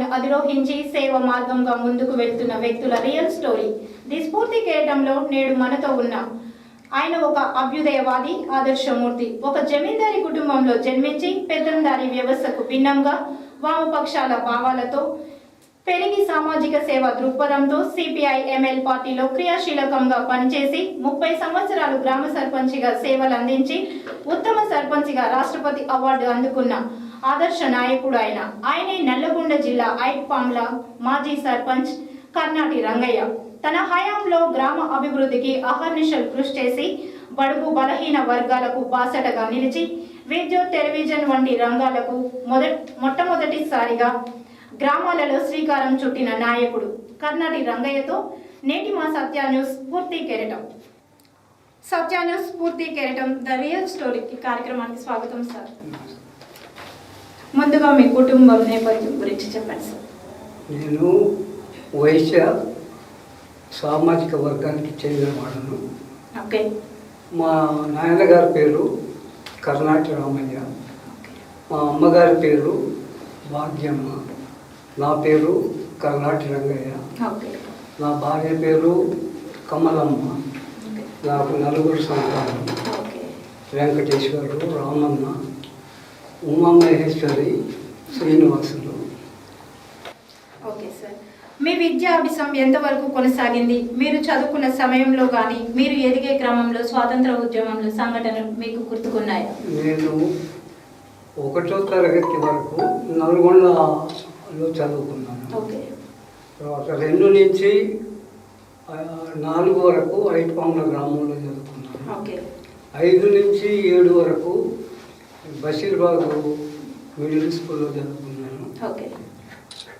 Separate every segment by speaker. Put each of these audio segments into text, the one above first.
Speaker 1: ఉన్నత అధిరోహించి సేవ మార్గంగా ముందుకు వెళ్తున్న వ్యక్తుల రియల్ స్టోరీ. ది స్ఫూర్తి కేయటంలో నేడు మనతో ఉన్న ఆయన ఒక అభ్యుదయవాది ఆదర్శమూర్తి. ఒక జమీందారీ కుటుంబంలో జన్మించి పెద్దందారి వ్యవస్థకు భిన్నంగా వామపక్షాల భావాలతో పెరిగి సామాజిక సేవ దృక్పథంతో సిపిఐ ఎంఎల్ పార్టీలో క్రియాశీలకంగా పనిచేసి ముప్పై సంవత్సరాలు గ్రామ సర్పంచిగా సేవలు అందించి ఉత్తమ సర్పంచిగా రాష్ట్రపతి అవార్డు అందుకున్న ఆదర్శ నాయకుడు ఆయన ఆయనే నల్లగొండ జిల్లా ఐట్పాంల మాజీ సర్పంచ్ కర్నాటి రంగయ్య. తన హయాంలో గ్రామ అభివృద్ధికి అహర్నిశలు కృషి చేసి బడుగు బలహీన వర్గాలకు బాసటగా నిలిచి విద్యుత్ టెలివిజన్ వంటి రంగాలకు మొదట్ మొట్టమొదటిసారిగా గ్రామాలలో శ్రీకారం చుట్టిన నాయకుడు కర్ణాటి రంగయ్యతో నేటి మా సత్య న్యూస్ పూర్తి కెరటం. సత్య న్యూస్ పూర్తి కెరటం. ద రియల్ స్టోరీ కార్యక్రమానికి స్వాగతం సార్. ముందుగా మీ కుటుంబం నేపథ్యం గురించి చెప్పండి సార్.
Speaker 2: నేను వైశ్య సామాజిక వర్గానికి చెందిన వాడను.
Speaker 1: ఓకే.
Speaker 2: మా నాయనగారి పేరు కర్ణాటి రామయ్య. మా అమ్మగారి పేరు భాగ్యమ్మ. నా పేరు కర్ణాటి రంగయ్య. నా భార్య పేరు కమలమ్మ. నాకు నలుగురు సంతానం వెంకటేశ్వరుడు రామన్న ఉమామహేశ్వరి శ్రీనివాసులు.
Speaker 1: Okay sir. మీ విద్యాభ్యాసం ఎంతవరకు కొనసాగింది? మీరు చదువుకున్న సమయంలో కానీ మీరు ఎదిగే క్రమంలో స్వాతంత్ర ఉద్యమంలో సంఘటనలు మీకు గుర్తుకున్నాయా?
Speaker 2: నేను ఒకటో తరగతి వరకు నల్గొండలో చదువుకున్నాను.
Speaker 1: ఓకే.
Speaker 2: తర్వాత రెండు నుంచి నాలుగు వరకు ఐట్పాంల గ్రామంలో చదువుకున్నాను.
Speaker 1: ఓకే.
Speaker 2: ఐదు నుంచి ఏడు వరకు బషీర్బాగ్ మిడిల్ స్కూల్లో చదువుకున్నాను
Speaker 1: ఓకే.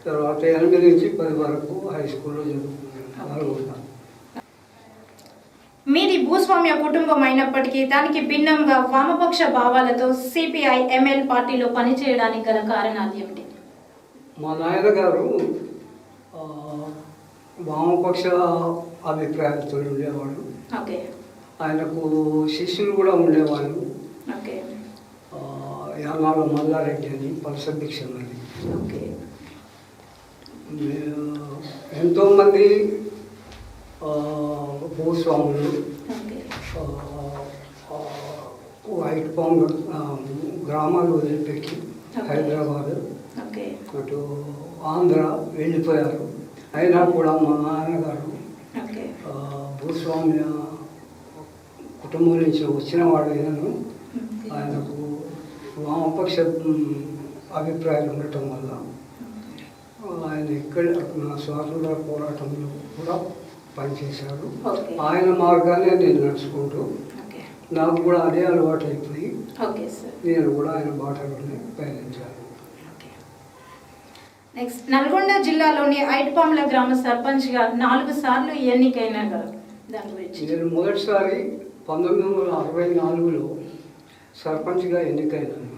Speaker 2: తర్వాత ఎనిమిది నుంచి పది వరకు హై స్కూల్లో చదువుకున్నాను.
Speaker 1: మీది భూస్వామ్య కుటుంబం అయినప్పటికీ దానికి భిన్నంగా వామపక్ష భావాలతో సిపిఐ ఎంఎల్ పార్టీలో పనిచేయడానికి గల కారణాలు ఏమిటి?
Speaker 2: మా నాయనగారు వామపక్ష అభిప్రాయాలతో ఉండేవాడు.
Speaker 1: ఓకే.
Speaker 2: ఆయనకు శిష్యులు కూడా ఉండేవాళ్ళు. యానాల మల్లారెడ్డి అని పలసభిక్షం అని.
Speaker 1: ఓకే.
Speaker 2: ఎంతోమంది భూస్వాములు వైట్ పాంగ్ గ్రామాలు వదిలిపెట్టి హైదరాబాద్ అటు ఆంధ్ర వెళ్ళిపోయారు. అయినా కూడా మా నాన్నగారు భూస్వామ్య కుటుంబం నుంచి వచ్చిన వాడు అయినను ఆయనకు వామపక్ష అభిప్రాయాలు ఉండటం వల్ల ఆయన ఇక్కడ నా స్వాతంత్ర పోరాటంలో కూడా పనిచేశాడు.
Speaker 1: ఓకే.
Speaker 2: ఆయన మార్గాన్ని నేను నడుచుకుంటూ నాకు కూడా అదే అలవాటు అయిపోయి
Speaker 1: ఓకే సార్.
Speaker 2: నేను కూడా ఆయన బాటలోనే పయనించాను.
Speaker 1: నెక్స్ట్ నల్గొండ జిల్లాలోని ఐట్పాంల గ్రామ సర్పంచ్గా నాలుగు సార్లు ఎన్నికైన దాని గురించి.
Speaker 2: నేను మొదటిసారి పంతొమ్మిది వందల అరవై నాలుగులో సర్పంచ్గా ఎన్నికైనాను.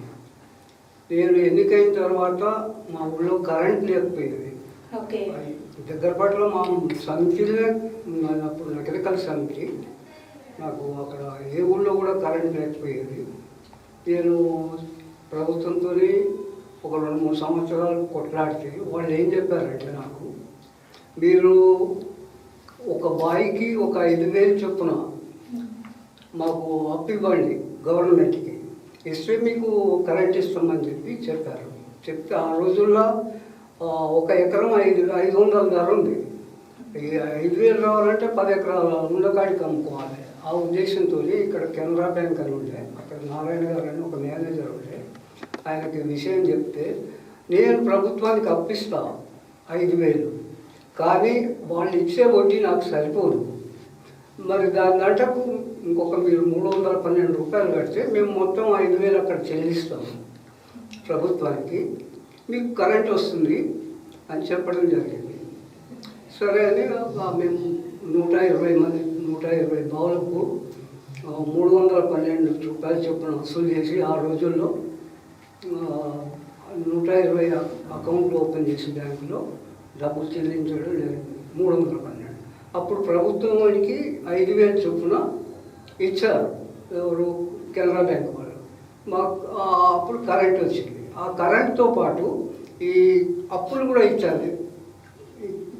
Speaker 2: నేను ఎన్నికైన తర్వాత మా ఊళ్ళో కరెంట్ లేకపోయేది.
Speaker 1: ఓకే.
Speaker 2: దగ్గర పట్ల మా సమితిలో అప్పుడు సమితి నాకు అక్కడ ఏ ఊళ్ళో కూడా కరెంట్ లేకపోయేది. నేను ప్రభుత్వంతో ఒక రెండు మూడు సంవత్సరాలు కొట్లాడితే వాళ్ళు ఏం చెప్పారంటే నాకు మీరు ఒక బాయికి ఒక ఐదు వేలు చొప్పున మాకు అప్పు ఇవ్వండి గవర్నమెంట్కి. ఇస్తే మీకు కరెంట్ ఇస్తామని చెప్పి చెప్పారు. చెప్తే ఆ రోజుల్లో ఒక ఎకరం ఐదు ఐదు వందల ధర ఉంది. ఐదు వేలు రావాలంటే పది ఎకరాల ఉండకాడికి అమ్ముకోవాలి ఆ ఉద్దేశంతో ఇక్కడ కెనరా బ్యాంక్ అని ఉండే. అక్కడ నారాయణ గారు అని ఒక మేనేజర్ ఉండే. ఆయనకి విషయం చెప్తే నేను ప్రభుత్వానికి అప్పిస్తా ఐదు వేలు. కానీ వాళ్ళు ఇచ్చే వడ్డీ నాకు సరిపోదు. మరి దాని గంటకు ఇంకొక మీరు మూడు వందల పన్నెండు రూపాయలు కడితే మేము మొత్తం ఐదు వేలు అక్కడ చెల్లిస్తాము ప్రభుత్వానికి. మీకు కరెంట్ వస్తుంది అని చెప్పడం జరిగింది. సరే అని మేము నూట ఇరవై మంది నూట ఇరవై బావులకు మూడు వందల పన్నెండు రూపాయలు చొప్పున వసూలు చేసి ఆ రోజుల్లో నూట ఇరవై అకౌంట్లు ఓపెన్ చేసి బ్యాంకులో డబ్బులు చెల్లించడం జరిగింది. మూడు వందల పన్నెండు. అప్పుడు ప్రభుత్వం వాడికి ఐదు వేలు చొప్పున ఇచ్చారు. ఎవరు? కెనరా బ్యాంక్ వాళ్ళు. మాకు అప్పుడు కరెంట్ వచ్చింది. ఆ కరెంట్తో పాటు ఈ అప్పులు కూడా ఇచ్చారు.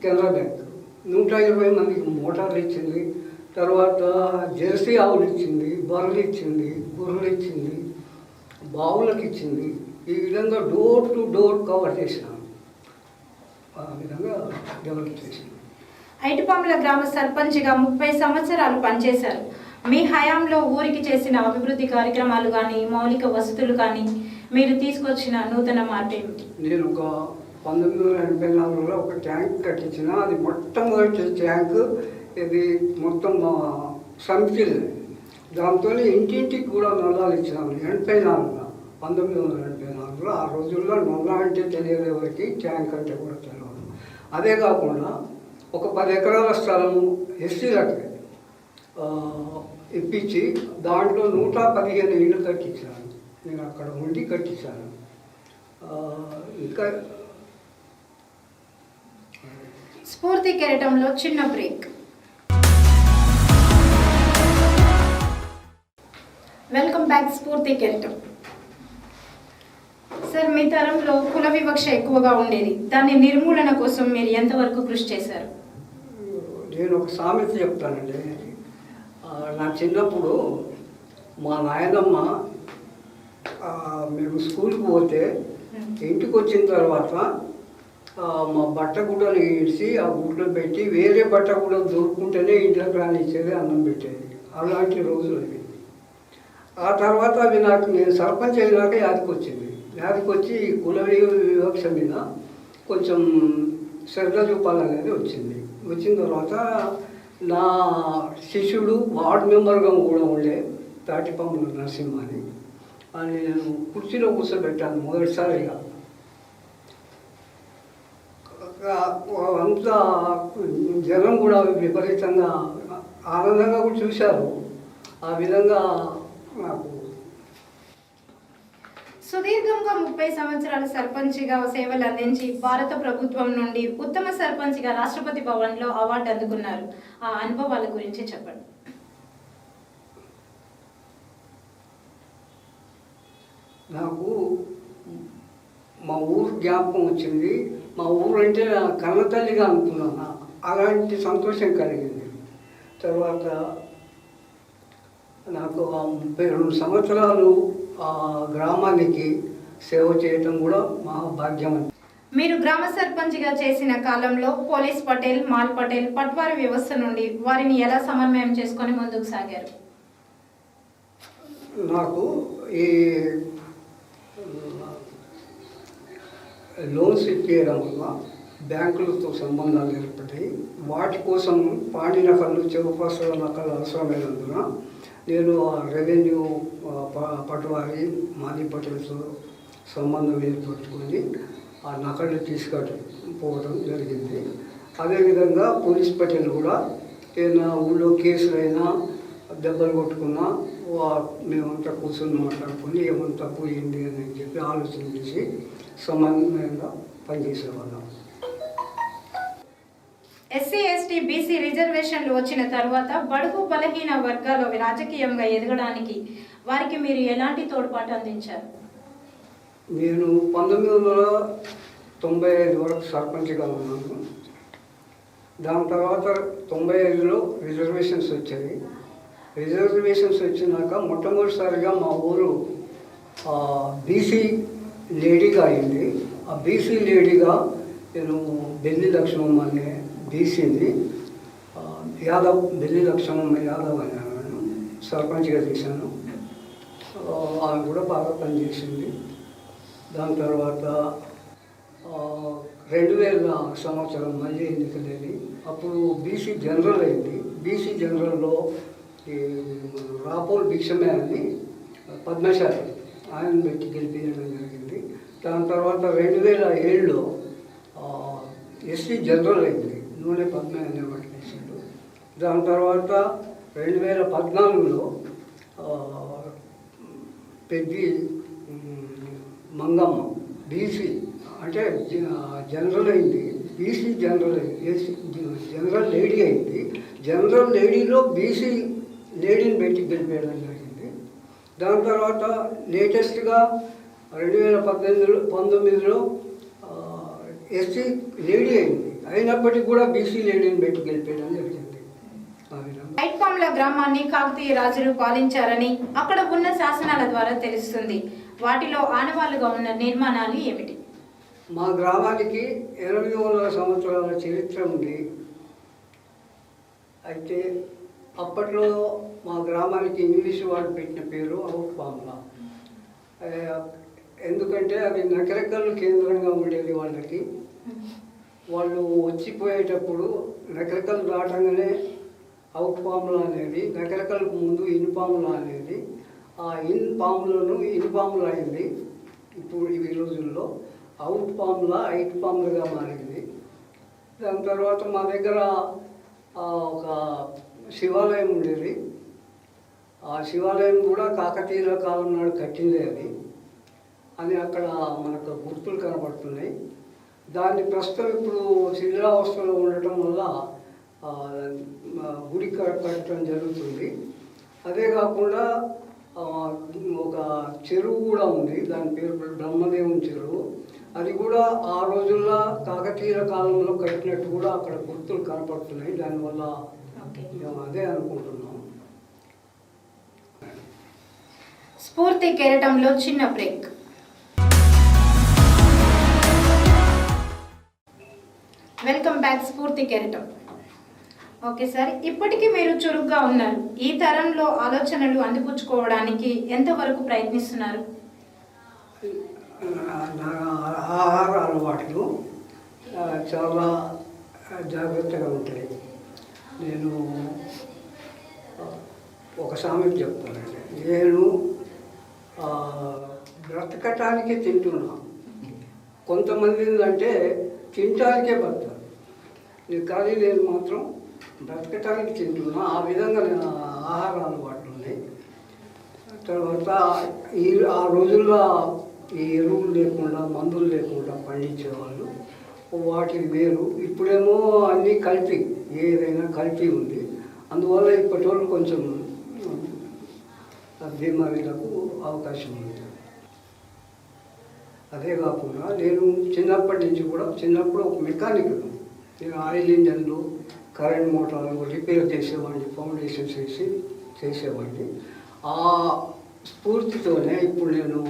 Speaker 2: కెనరా బ్యాంక్. నూట ఇరవై మందికి మోటార్లు ఇచ్చింది. తర్వాత జెర్సీ ఆవులు ఇచ్చింది బర్రెలు ఇచ్చింది గుర్రెలు ఇచ్చింది బావులకు ఇచ్చింది. ఈ విధంగా డోర్ టు డోర్ కవర్ చేసినాను ఆ విధంగా డెవలప్ చేసింది.
Speaker 1: ఐటిపాముల గ్రామ సర్పంచ్గా ముప్పై సంవత్సరాలు పనిచేశారు. మీ హయాంలో ఊరికి చేసిన అభివృద్ధి కార్యక్రమాలు కానీ మౌలిక వసతులు కానీ మీరు తీసుకొచ్చిన నూతన మార్పు ఏమిటి
Speaker 2: నేను ఒక పంతొమ్మిది వందల ఎనభై నాలుగులో ఒక ట్యాంక్ కట్టించిన. అది మొట్టమొదటి ట్యాంక్ ఇది మొత్తం సమితిల్ దాంతో ఇంటింటికి కూడా నల్లాలు ఇచ్చినాము ఎనభై నాలుగులో పంతొమ్మిది వందల ఎనభై నాలుగులో. ఆ రోజుల్లో నల్లా అంటే తెలియదు ఎవరికి ట్యాంక్ అంటే కూడా తెలియదు. అదే కాకుండా ఒక పది ఎకరాల స్థలము ఎస్సీలకి లాంటిది. ఇప్పించి దాంట్లో నూట పదిహేను ఇళ్ళు కట్టించాను నేను అక్కడ ఉండి కట్టించాను. ఇంకా
Speaker 1: స్ఫూర్తి కెరటంలో చిన్న బ్రేక్. వెల్కమ్ బ్యాక్ స్ఫూర్తి కెరటం. సార్ మీ తరంలో కుల వివక్ష ఎక్కువగా ఉండేది. దాని నిర్మూలన కోసం మీరు ఎంతవరకు కృషి చేశారు?
Speaker 2: నేను ఒక సామెత చెప్తానండి. నా చిన్నప్పుడు మా నాయనమ్మ మేము స్కూల్కి పోతే ఇంటికి వచ్చిన తర్వాత మా బట్ట గుడ్డలు ఇడిచి ఆ గుడ్డలు పెట్టి వేరే బట్ట కూడా దొరుకుంటేనే ఇంట్లోకి రానిచ్చేది అన్నం పెట్టేది. అలాంటి రోజులు అవి. ఆ తర్వాత అవి నాకు నేను సర్పంచ్ అయినాక యాదికి వచ్చింది యాదికి వచ్చి కుల వివక్ష మీద కొంచెం శ్రద్ధ చూపాలనేది వచ్చింది. వచ్చిన తర్వాత నా శిష్యుడు వార్డ్ మెంబర్గా కూడా ఉండే తాటిపంపుల నరసింహ అని అని నేను కుర్చీలో కూర్చోబెట్టాను మొదటిసారిగా. అంతా జనం కూడా విపరీతంగా ఆనందంగా కూడా చూశారు. ఆ విధంగా నాకు
Speaker 1: సుదీర్ఘంగా ముప్పై సంవత్సరాలు సర్పంచ్గా సేవలు అందించి భారత ప్రభుత్వం నుండి ఉత్తమ సర్పంచ్గా రాష్ట్రపతి భవన్లో అవార్డు అందుకున్నారు. ఆ అనుభవాల గురించి చెప్పండి.
Speaker 2: నాకు మా ఊరు జ్ఞాపకం వచ్చింది. మా ఊరు అంటే నా కన్న తల్లిగా అనుకున్నాను అలాంటి సంతోషం కలిగింది. తర్వాత నాకు ఆ ముప్పై రెండు సంవత్సరాలు గ్రామానికి సేవ చేయటం కూడా మా భాగ్యం
Speaker 1: మీరు గ్రామ సర్పంచ్గా చేసిన కాలంలో పోలీస్ పటేల్ మాల్ పటేల్ పట్వారి వ్యవస్థ నుండి వారిని ఎలా సమన్వయం చేసుకొని ముందుకు సాగారు?
Speaker 2: నాకు ఈ లోన్స్ ఇప్పించడం వల్ల బ్యాంకులతో సంబంధాలు ఏర్పడ్డాయి. వాటి కోసం పాడి నకలు చెవుపసల నకలు అవసరమైనందున నేను ఆ రెవెన్యూ ప- పటవారి మాది పటేల్తో సంబంధం ఏర్పరచుకొని ఆ నకలు తీసుకపోవడం జరిగింది. అదేవిధంగా పోలీస్ పటేల్ కూడా ఏదైనా ఊళ్ళో కేసులైనా దెబ్బలు కొట్టుకున్నా మేమంతా కూర్చొని మాట్లాడుకొని తప్పు పోయింది అని చెప్పి ఆలోచన చేసి సమన్వయంగా పనిచేసేవాళ్ళం.
Speaker 1: ఎస్సీ ఎస్టీ బీసీ రిజర్వేషన్లు వచ్చిన తర్వాత బడుగు బలహీన వర్గాలు రాజకీయంగా ఎదగడానికి వారికి మీరు ఎలాంటి తోడ్పాటు అందించారు?
Speaker 2: నేను పంతొమ్మిది వందల తొంభై ఐదు వరకు సర్పంచ్గా ఉన్నాను. దాని తర్వాత తొంభై ఐదులో రిజర్వేషన్స్ వచ్చాయి. రిజర్వేషన్స్ వచ్చినాక మొట్టమొదటిసారిగా మా ఊరు బీసీ లేడీగా అయింది. ఆ బీసీ లేడీగా నేను బెల్లి లక్ష్మమ్మ అనే బీసీని యాదవ్ ఢిల్లీ లక్ష్మమ్మ యాదవ్ అని సర్పంచ్గా చేశాను ఆమె కూడా బాగా పనిచేసింది. దాని తర్వాత రెండు వేల సంవత్సరం మళ్ళీ ఎన్నికలేని అప్పుడు బీసీ జనరల్ అయింది. బీసీ జనరల్లో ఈ రాపోల్ భిక్షమే అని పద్మశాలి ఆయన పెట్టి గెలిపించడం జరిగింది. దాని తర్వాత రెండు వేల ఏడులో ఎస్సీ జనరల్ అయింది. నూనె పద్నాలుగు అనే దాని తర్వాత రెండు వేల పద్నాలుగులో పెద్ది మంగమ్మ బీసీ అంటే జ- జనరల్ అయింది. BC general AC general lady అయింది. జనరల్ లేడీలో బీసీ లేడీని పెట్టి గెలిపేయడం జరిగింది. దాని తర్వాత లేటెస్ట్గా రెండు వేల పద్దెనిమిదిలో పంతొమ్మిదిలో ఎస్సీ లేడీ అయింది. అయినప్పటికీ కూడా బీసీ లేడీని పెట్టి గెలిపేయడం జరిగింది
Speaker 1: ఐట్పాంల గ్రామాన్ని కాకతీయ రాజులు పాలించారని అక్కడ ఉన్న శాసనాల ద్వారా తెలుస్తుంది. వాటిలో ఆనవాళ్ళుగా ఉన్న నిర్మాణాలు ఏమిటి?
Speaker 2: మా గ్రామానికి ఎనిమిది వందల సంవత్సరాల చరిత్ర ఉంది. అయితే అప్పట్లో మా గ్రామానికి ఇంగ్లీష్ వాళ్ళు పెట్టిన పేరు అవుట్ పామ్లా ఏ, ఎందుకంటే అవి నకరకల్లు కేంద్రంగా ఉండేది వాళ్ళకి. వాళ్ళు వచ్చిపోయేటప్పుడు నకరకల్లు దాటంగానే అవుట్ పాములా అనేది నకరకల్లకు ముందు ఇన్ అనేది ఆ ఇన్ పాములను ఇన్పాములు అయింది. ఇప్పుడు ఈ రోజుల్లో అవుట్ పాముల ఐట్ పాములుగా మారింది. దాని తర్వాత మా దగ్గర ఒక శివాలయం ఉండేది. ఆ శివాలయం కూడా కాకతీయుల కాలం నాడు కట్టిందే అది. అని అక్కడ మనకు గుర్తులు కనబడుతున్నాయి. దాన్ని ప్రస్తుతం ఇప్పుడు శిథిలావస్థలో ఉండటం వల్ల గుడి కట్టడం జరుగుతుంది. అదే కాకుండా ఒక చెరువు కూడా ఉంది. దాని పేరు బ్రహ్మదేవుని చెరువు. అది కూడా ఆ రోజుల్లో కాకతీయుల కాలంలో కట్టినట్టు కూడా అక్కడ గుర్తులు కనపడుతున్నాయి. దానివల్ల మేము అదే అనుకుంటున్నాం
Speaker 1: స్ఫూర్తి కెరటంలో చిన్న బ్రేక్. బ్యాగ్స్ బ్యాక్ స్ఫూర్తి కెరటం. ఓకే సార్ ఇప్పటికీ మీరు చురుగ్గా ఉన్నారు. ఈ తరంలో ఆలోచనలు అందిపుచ్చుకోవడానికి ఎంతవరకు ప్రయత్నిస్తున్నారు?
Speaker 2: ఆహార అలవాట్లు చాలా జాగ్రత్తగా ఉంటాయి. నేను ఒక సామెత చెప్తానండి. నేను ఆ, బ్రతకటానికి తింటున్నా. కొంతమంది అంటే తినటానికే బతారు నేను ఖాళీ లేదు మాత్రం బ్రతకటానికి తింటున్నా. ఆ విధంగా నేను ఆహార అలవాట్లు ఉన్నాయి తర్వాత ఈ ఆ రోజుల్లో ఈ ఎరువులు లేకుండా మందులు లేకుండా పండించేవాళ్ళు. వాటికి వేరు ఇప్పుడేమో అన్నీ కలిపి ఏదైనా కలిపి ఉంది. అందువల్ల ఇప్పటి వాళ్ళు కొంచెం బీమారీలకు అవకాశం ఉంది. అదే కాకుండా నేను చిన్నప్పటి నుంచి కూడా చిన్నప్పుడు ఒక మెకానిక్ నేను ఆయిల్ ఇంజన్లు కరెంట్ మోటార్లు రిపేర్ చేసేవాడిని ఫౌండేషన్స్ వేసి చేసేవాడిని. ఆ స్ఫూర్తితోనే ఇప్పుడు నేను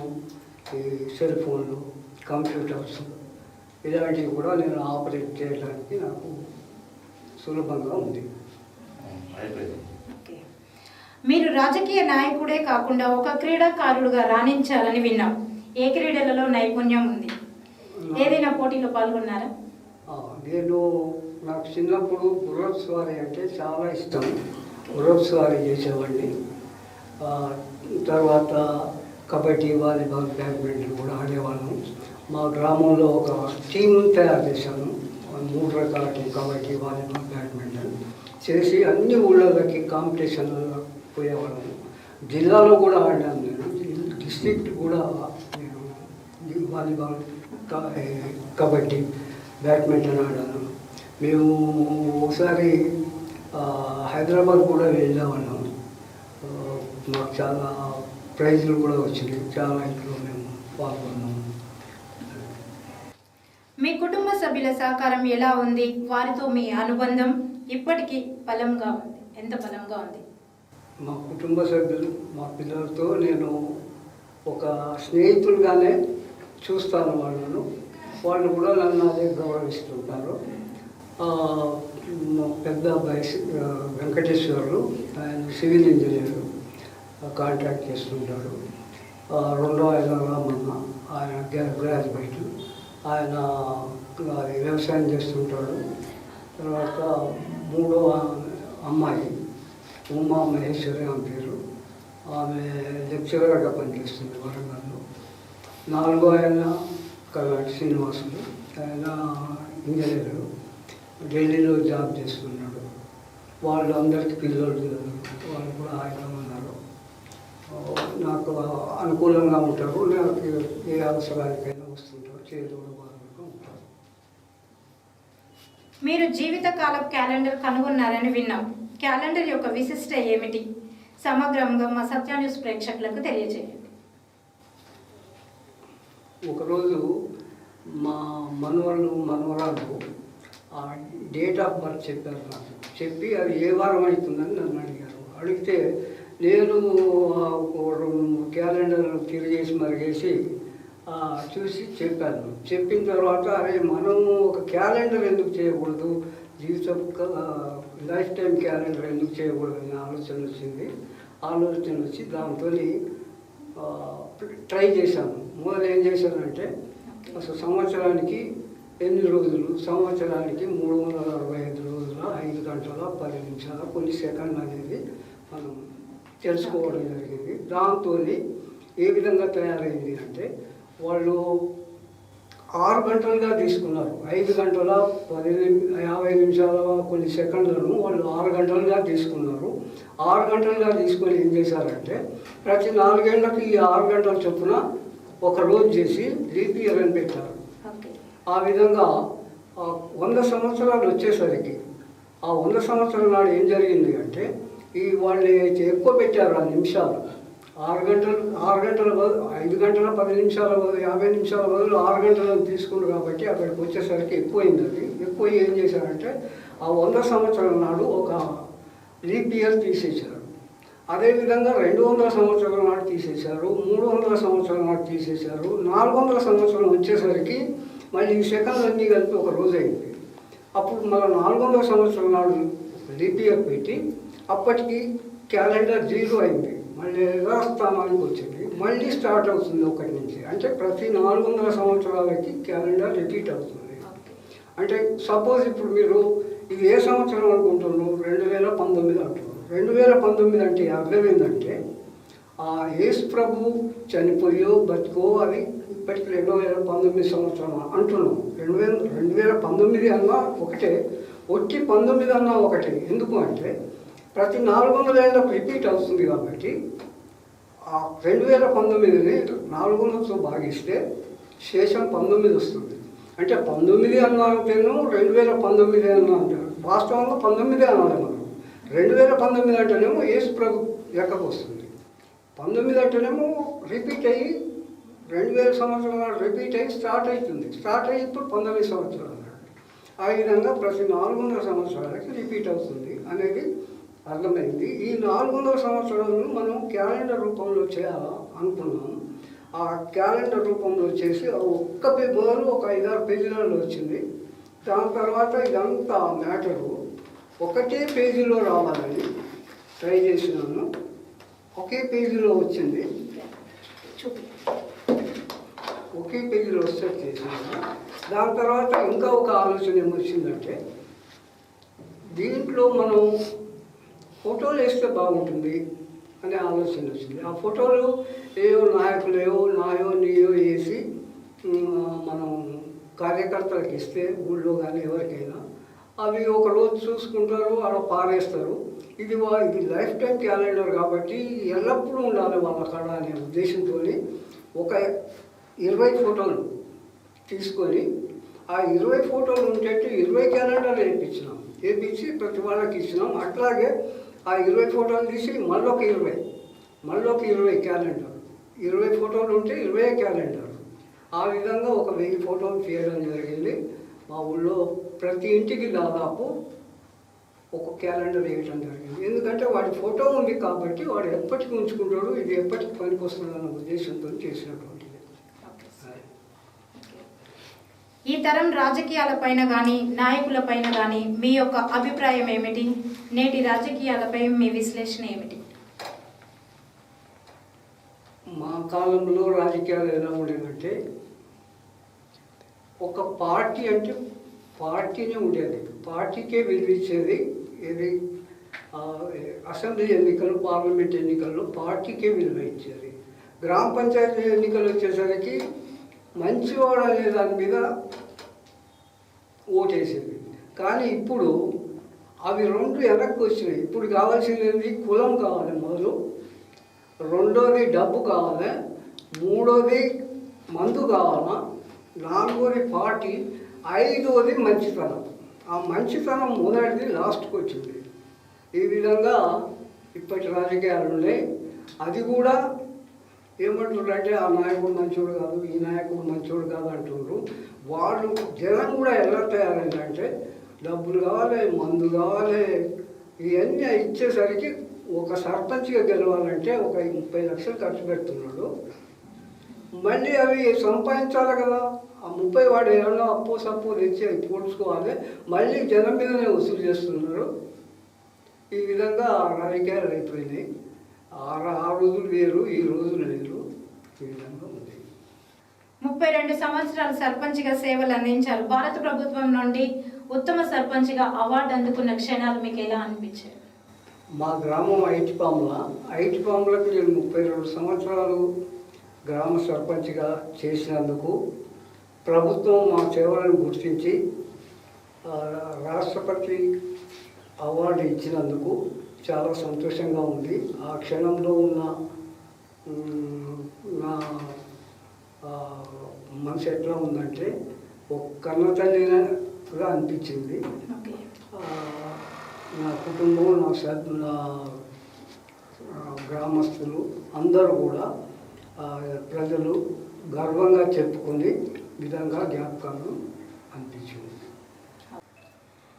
Speaker 2: ఈ సెల్ ఫోన్లు కంప్యూటర్స్ ఇలాంటివి కూడా నేను ఆపరేట్ చేయడానికి నాకు సులభంగా ఉంది.
Speaker 1: మీరు రాజకీయ నాయకుడే కాకుండా ఒక క్రీడాకారుడుగా రాణించాలని విన్నాం. ఏ క్రీడలలో నైపుణ్యం ఉంది? ఏదైనా పోటీలో పాల్గొన్నారా?
Speaker 2: నేను నాకు చిన్నప్పుడు గుర్రపు స్వారీ అంటే చాలా ఇష్టం. గుర్రపు స్వారీ చేసేవాడిని. తర్వాత కబడ్డీ వాలీబాల్ బ్యాడ్మింటన్ కూడా ఆడేవాళ్ళం. మా గ్రామంలో ఒక టీం తయారు చేశాను. మూడు రకాల టీం కబడ్డీ వాలీబాల్ బ్యాడ్మింటన్ చేసి అన్ని ఊళ్ళకి కాంపిటీషన్ పోయేవాళ్ళము జిల్లాలో కూడా ఆడాను నేను. డిస్ట్రిక్ట్ కూడా నేను వాలీబాల్ కబడ్డీ బ్యాడ్మింటన్ ఆడాను. మేము ఒకసారి హైదరాబాద్ కూడా ఆ, మాకు చాలా ప్రైజులు కూడా వచ్చినాయి. చాలా ఇంట్లో మేము పాల్గొన్నాము
Speaker 1: మీ కుటుంబ సభ్యుల సహకారం ఎలా ఉంది? వారితో మీ అనుబంధం ఇప్పటికీ బలంగా ఉంది. ఎంత బలంగా ఉంది?
Speaker 2: మా కుటుంబ సభ్యులు మా పిల్లలతో నేను ఒక స్నేహితులుగానే చూస్తాను వాళ్ళను. వాళ్ళు కూడా నన్ను అదే గౌరవిస్తుంటారు. పెద్ద అబ్బాయి వెంకటేశ్వరులు వెంకటేశ్వర్లు ఆయన సివిల్ ఇంజనీర్ కాంట్రాక్ట్ చేస్తుంటాడు రెండో ఆయన రామన్న ఆయన గ్రాడ్యుయేట్. ఆయన వ్యవసాయం చేస్తుంటాడు. తర్వాత మూడో అమ్మాయి ఉమా మహేశ్వరి ఆమె పేరు. ఆమె లెక్చరర్గా పనిచేస్తుంది వరంగల్లో. నాలుగో ఆయన కలాటి శ్రీనివాసులు ఆయన ఇంజనీరు ఢిల్లీలో జాబ్ చేస్తున్నాడు వాళ్ళు అందరికీ పిల్లలు వాళ్ళు కూడా ఆయన ఉన్నారు. నాకు అనుకూలంగా ఉంటారు. నాకు ఏ అవసరానికైనా వస్తుంటారు. చేదోడు బాధగా ఉంటారు.
Speaker 1: మీరు జీవితకాలం క్యాలెండర్ కనుగొన్నారని విన్నాం. క్యాలెండర్ యొక్క విశిష్ట ఏమిటి? సమగ్రంగా మా సత్య న్యూస్ ప్రేక్షకులకు తెలియజేయండి
Speaker 2: ఒకరోజు మా మనవళ్ళు మనవరాలు ఆ డేట్ ఆఫ్ బర్త్ చెప్పారు నాకు. చెప్పి అది ఏ వారం అవుతుందని నన్ను అడిగారు. అడిగితే నేను ఒక క్యాలెండర్ తిరిగేసి మరిగేసి చూసి చెప్పాను. చెప్పిన తర్వాత అరే మనము ఒక క్యాలెండర్ ఎందుకు చేయకూడదు? జీవితం లైఫ్ టైం క్యాలెండర్ ఎందుకు చేయకూడదు? అనే ఆలోచన వచ్చింది. ఆలోచన వచ్చి దాంతో ట్రై చేశాను మొదలు ఏం చేశానంటే అసలు సంవత్సరానికి ఎన్ని రోజులు? సంవత్సరానికి మూడు వందల అరవై ఐదు రోజుల ఐదు గంటల పది నిమిషాల కొన్ని సెకండ్ అనేది మనం తెలుసుకోవడం జరిగింది. దాంతో ఏ విధంగా తయారైంది అంటే వాళ్ళు ఆరు గంటలుగా తీసుకున్నారు. ఐదు గంటల పది యాభై నిమిషాల కొన్ని సెకండ్లను వాళ్ళు ఆరు గంటలుగా తీసుకున్నారు. ఆరు గంటలుగా తీసుకొని ఏం చేశారంటే ప్రతి నాలుగేళ్ళకి ఈ ఆరు గంటల చొప్పున ఒక రోజు చేసి లీప్ ఇయర్ అని పెట్టారు. ఆ విధంగా వంద సంవత్సరాలు వచ్చేసరికి ఆ వంద సంవత్సరాల నాడు ఏం జరిగింది అంటే ఈ వాళ్ళు అయితే ఎక్కువ పెట్టారు ఆ నిమిషాలు. ఆరు గంటలు ఆరు గంటల బదులు ఐదు గంటల పది నిమిషాల బదులు యాభై నిమిషాల బదులు ఆరు గంటలు తీసుకున్నారు కాబట్టి అక్కడికి వచ్చేసరికి ఎక్కువైంది అది. ఎక్కువ ఏం చేశారంటే ఆ వంద సంవత్సరాల నాడు ఒక లీప్ ఇయర్ తీసేశారు అదేవిధంగా రెండు వందల సంవత్సరాల నాడు తీసేశారు మూడు వందల సంవత్సరాల నాడు తీసేశారు నాలుగు వందల సంవత్సరం వచ్చేసరికి మళ్ళీ ఈ సెకండ్ అన్నీ కలిపి ఒక రోజు అయింది. అప్పుడు మళ్ళీ నాలుగు వందల సంవత్సరాల నాడు లీప్ ఇయర్ పెట్టి అప్పటికి క్యాలెండర్ జీరో అయింది. మళ్ళీ రాస్తామానికి వచ్చింది. మళ్ళీ స్టార్ట్ అవుతుంది ఒకటి నుంచి. అంటే ప్రతి నాలుగు వందల సంవత్సరాలకి క్యాలెండర్ రిపీట్ అవుతుంది. అంటే సపోజ్ ఇప్పుడు మీరు ఇది ఏ సంవత్సరం అనుకుంటున్నారు? రెండు వేల పంతొమ్మిది అంటున్నారు. రెండు వేల పంతొమ్మిది అంటే అర్థం ఏంటంటే ఆ యేసు ప్రభు చనిపోయో బతికో అది ఇప్పటికి రెండు వేల పంతొమ్మిది సంవత్సరం అంటున్నాం. రెండు వేల రెండు వేల పంతొమ్మిది అన్నా ఒకటే ఒట్టి పంతొమ్మిది అన్నా ఒకటే. ఎందుకు అంటే ప్రతి నాలుగు వందల ఏళ్ళకు రిపీట్ అవుతుంది కాబట్టి ఆ రెండు వేల పంతొమ్మిదిని నాలుగు వందలతో భాగిస్తే శేషం పంతొమ్మిది వస్తుంది. అంటే పంతొమ్మిది అన్నారంటేను రెండు వేల పంతొమ్మిది అన్నా అంటారు వాస్తవంగా పంతొమ్మిది అనాలి మనం. రెండు వేల పంతొమ్మిది అంటేనేమో యేసు ప్రభు లెక్కకు వస్తుంది. పంతొమ్మిది అంటేనేమో రిపీట్ అయ్యి రెండు వేల సంవత్సరాలు రిపీట్ అయ్యి స్టార్ట్ అవుతుంది. స్టార్ట్ అయ్యి ఇప్పుడు పంతొమ్మిది సంవత్సరాలు ఆ విధంగా ప్రతి నాలుగు వందల సంవత్సరాలకి రిపీట్ అవుతుంది అనేది అర్థమైంది. ఈ నాలుగు వందల సంవత్సరాలను మనం క్యాలెండర్ రూపంలో చేయాలా అనుకున్నాం. ఆ క్యాలెండర్ రూపంలో చేసి ఒక్క పేపర్లు ఒక ఐదారు పేజీలలో వచ్చింది. దాని తర్వాత ఇదంతా మ్యాటరు. ఒకటే పేజీలో రావాలని ట్రై చేసినాను. ఒకే పేజీలో వచ్చింది. ఒకే పేజీలో వస్తే చేసినాను. దాని తర్వాత ఇంకా ఒక ఆలోచన ఏమొచ్చిందంటే దీంట్లో మనం ఫోటోలు వేస్తే బాగుంటుంది అనే ఆలోచన వచ్చింది. ఆ ఫోటోలు ఏవో నాయకులు ఏవో నాయో నీయో వేసి మనం కార్యకర్తలకు ఇస్తే ఊళ్ళో కానీ ఎవరికైనా అవి ఒకరోజు చూసుకుంటారు ఆడ పారేస్తారు. ఇది వా ఇది లైఫ్ టైం క్యాలెండర్ కాబట్టి ఎల్లప్పుడూ ఉండాలి వాళ్ళ కాడ అనే ఉద్దేశంతో ఒక ఇరవై ఫోటోలు తీసుకొని ఆ ఇరవై ఫోటోలు ఉండేట్టు ఇరవై క్యాలెండర్ వేయించినాం. వేయించి ప్రతి వాళ్ళకి ఇచ్చినాం. అట్లాగే ఆ ఇరవై ఫోటోలు తీసి మళ్ళొక ఇరవై మళ్ళొక ఇరవై క్యాలెండర్. ఇరవై ఫోటోలు ఉంటే ఇరవై క్యాలెండర్. ఆ విధంగా ఒక వెయ్యి ఫోటోలు తీయడం జరిగింది. మా ఊళ్ళో ప్రతి ఇంటికి దాదాపు ఒక క్యాలెండర్ వేయడం జరిగింది. ఎందుకంటే వాడి ఫోటో ఉంది కాబట్టి వాడు ఎప్పటికి ఉంచుకుంటాడు ఇది ఎప్పటికి పనికి వస్తుందన్న ఉద్దేశంతో చేసినటువంటి
Speaker 1: ఓకే సార్. ఈ తరం రాజకీయాలపైన కానీ నాయకులపైన కానీ మీ యొక్క అభిప్రాయం ఏమిటి? నేటి రాజకీయాలపై మీ విశ్లేషణ ఏమిటి?
Speaker 2: మా కాలంలో రాజకీయాలు ఎలా ఉండేదంటే ఒక పార్టీ అంటే పార్టీనే ఉండేది. పార్టీకే విలువిచ్చేది ఇది అసెంబ్లీ ఎన్నికలు పార్లమెంట్ ఎన్నికల్లో పార్టీకే విలువ ఇచ్చేది. గ్రామ పంచాయతీ ఎన్నికలు వచ్చేసరికి మంచివాడు అనే దాని మీద ఓటేసింది. కానీ ఇప్పుడు అవి రెండు వెనక్కి వచ్చినాయి. ఇప్పుడు కావాల్సింది కులం కావాలి మొదలు. రెండోది డబ్బు కావాలి. మూడోది మందు కావాలా? నాలుగోది పార్టీ. ఐదోది మంచితనం. ఆ మంచితనం మొదటిది లాస్ట్కి వచ్చింది. ఈ విధంగా ఇప్పటి రాజకీయాలు ఉన్నాయి. అది కూడా ఏమంటున్నారు అంటే ఆ నాయకుడు మంచోడు కాదు ఈ నాయకుడు మంచోడు కాదు అంటున్నారు వాళ్ళు జనం కూడా ఎలా తయారైందంటే డబ్బులు కావాలి మందు కావాలి ఇవన్నీ ఇచ్చేసరికి ఒక సర్పంచ్గా గెలవాలంటే ఒక ముప్పై లక్షలు ఖర్చు పెడుతున్నాడు. మళ్ళీ అవి సంపాదించాలి కదా ఆ ముప్పై వాడు ఏమన్నా అప్పు సప్పు తెచ్చి అవి పూడ్చుకోవాలి మళ్ళీ జనం మీదనే వసూలు చేస్తున్నారు. ఈ విధంగా రాజకీయాలు అయిపోయినాయి. ఆ రోజులు వేరు ఈ రోజులు వేరు ఈ విధంగా ఉంది.
Speaker 1: ముప్పై రెండు సంవత్సరాలు సర్పంచ్గా సేవలు అందించారు. భారత ప్రభుత్వం నుండి ఉత్తమ సర్పంచ్గా అవార్డు అందుకున్న క్షణాలు మీకు ఎలా అనిపించాయి?
Speaker 2: మా గ్రామం ఐటిపాముల. ఐటిపాములకు నేను ముప్పై రెండు సంవత్సరాలు గ్రామ సర్పంచ్గా చేసినందుకు ప్రభుత్వం మా సేవలను గుర్తించి రాష్ట్రపతి అవార్డు ఇచ్చినందుకు చాలా సంతోషంగా ఉంది. ఆ క్షణంలో ఉన్న నా మనసు ఎట్లా ఉందంటే ఒక కన్న తల్లిగా అనిపించింది నా కుటుంబం నా సద్ నా గ్రామస్తులు అందరూ కూడా ప్రజలు గర్వంగా చెప్పుకునే విధంగా జ్ఞాపకాలు అనిపించింది.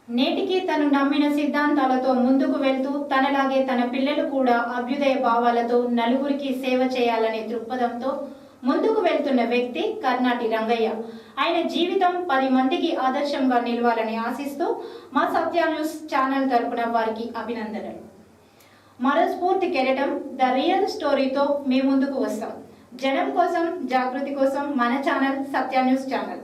Speaker 1: నేటికి తను నమ్మిన సిద్ధాంతాలతో ముందుకు వెళ్తూ తనలాగే తన పిల్లలు కూడా అభ్యుదయ భావాలతో నలుగురికి సేవ చేయాలనే దృక్పథంతో ముందుకు వెళ్తున్న వ్యక్తి కర్ణాటి రంగయ్య. ఆయన జీవితం పది మందికి ఆదర్శంగా నిలవాలని ఆశిస్తూ మా సత్య న్యూస్ ఛానల్ తరపున వారికి అభినందనలు. మరో స్ఫూర్తి కెరటం ద రియల్ స్టోరీతో మీ ముందుకు వస్తాం. జనం కోసం జాగృతి కోసం మన ఛానల్ సత్య న్యూస్ ఛానల్.